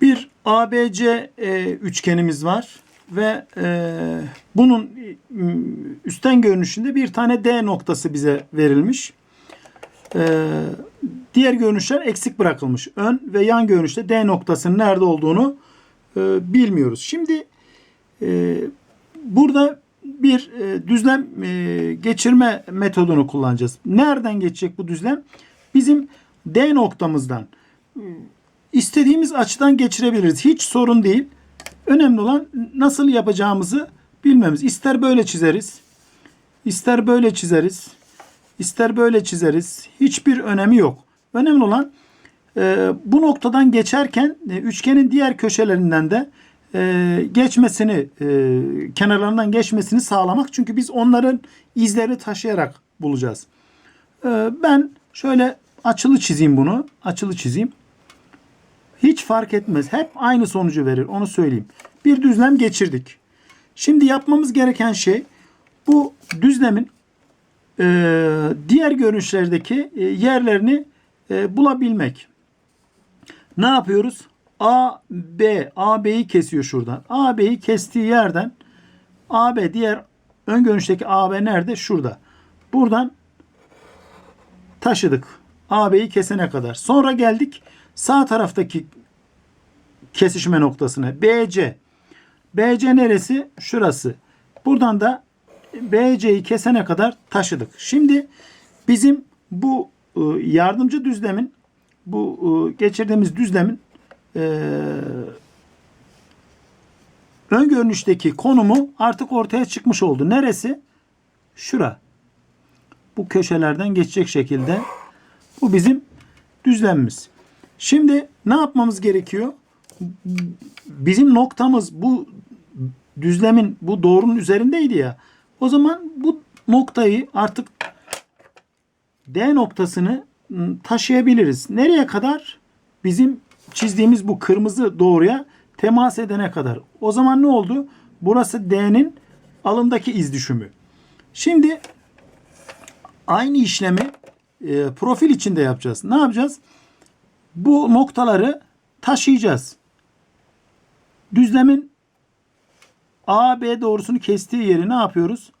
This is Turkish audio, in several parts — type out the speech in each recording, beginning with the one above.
Bir ABC e, üçgenimiz var ve e, bunun üstten görünüşünde bir tane D noktası bize verilmiş. E, diğer görünüşler eksik bırakılmış. Ön ve yan görünüşte D noktasının nerede olduğunu e, bilmiyoruz. Şimdi e, burada bir e, düzlem e, geçirme metodunu kullanacağız. Nereden geçecek bu düzlem? Bizim D noktamızdan istediğimiz açıdan geçirebiliriz. Hiç sorun değil. Önemli olan nasıl yapacağımızı bilmemiz. İster böyle çizeriz, ister böyle çizeriz, ister böyle çizeriz. Hiçbir önemi yok. Önemli olan e, bu noktadan geçerken e, üçgenin diğer köşelerinden de e, geçmesini, e, kenarlarından geçmesini sağlamak. Çünkü biz onların izlerini taşıyarak bulacağız. E, ben şöyle açılı çizeyim bunu. Açılı çizeyim. Hiç fark etmez. Hep aynı sonucu verir. Onu söyleyeyim. Bir düzlem geçirdik. Şimdi yapmamız gereken şey bu düzlemin e, diğer görünüşlerdeki e, yerlerini e, bulabilmek. Ne yapıyoruz? A, B, AB'yi kesiyor şuradan. AB'yi kestiği yerden AB diğer ön görünüşteki AB nerede? Şurada. Buradan taşıdık. AB'yi kesene kadar. Sonra geldik sağ taraftaki kesişme noktasına. BC. BC neresi? Şurası. Buradan da BC'yi kesene kadar taşıdık. Şimdi bizim bu e, yardımcı düzlemin bu e, geçirdiğimiz düzlemin e, ön görünüşteki konumu artık ortaya çıkmış oldu. Neresi? Şura. Bu köşelerden geçecek şekilde bu bizim düzlemimiz. Şimdi ne yapmamız gerekiyor? Bizim noktamız bu düzlemin bu doğrunun üzerindeydi ya. O zaman bu noktayı artık D noktasını taşıyabiliriz. Nereye kadar? Bizim çizdiğimiz bu kırmızı doğruya temas edene kadar. O zaman ne oldu? Burası D'nin alındaki iz düşümü. Şimdi aynı işlemi e, profil içinde yapacağız. Ne yapacağız? Bu noktaları taşıyacağız. Düzlemin AB doğrusunu kestiği yeri ne yapıyoruz?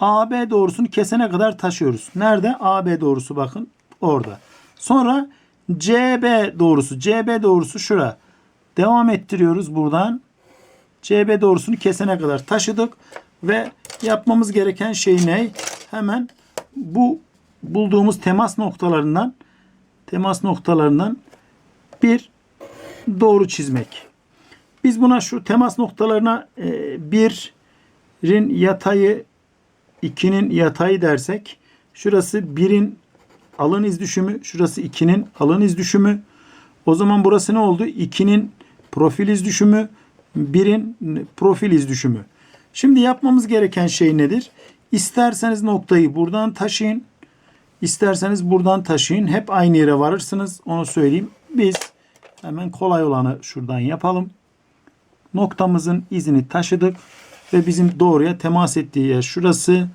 AB doğrusunu kesene kadar taşıyoruz. Nerede? AB doğrusu bakın orada. Sonra CB doğrusu. CB doğrusu şura. Devam ettiriyoruz buradan. CB doğrusunu kesene kadar taşıdık ve yapmamız gereken şey ne? Hemen bu bulduğumuz temas noktalarından temas noktalarından bir doğru çizmek. Biz buna şu temas noktalarına e, birin yatayı, ikinin yatayı dersek şurası birin alın iz düşümü, şurası ikinin alın iz düşümü. O zaman burası ne oldu? 2'nin profil iz düşümü, birin profil iz düşümü. Şimdi yapmamız gereken şey nedir? İsterseniz noktayı buradan taşıyın. İsterseniz buradan taşıyın. Hep aynı yere varırsınız. Onu söyleyeyim. Biz hemen kolay olanı şuradan yapalım. Noktamızın izini taşıdık. Ve bizim doğruya temas ettiği yer şurası.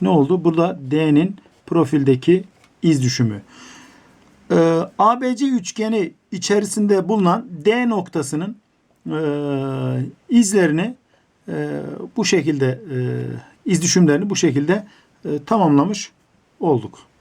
Ne oldu? Burada D'nin profildeki iz düşümü. Ee, ABC üçgeni içerisinde bulunan D noktasının e, izlerini e, bu şekilde e, iz düşümlerini bu şekilde e, tamamlamış olduk.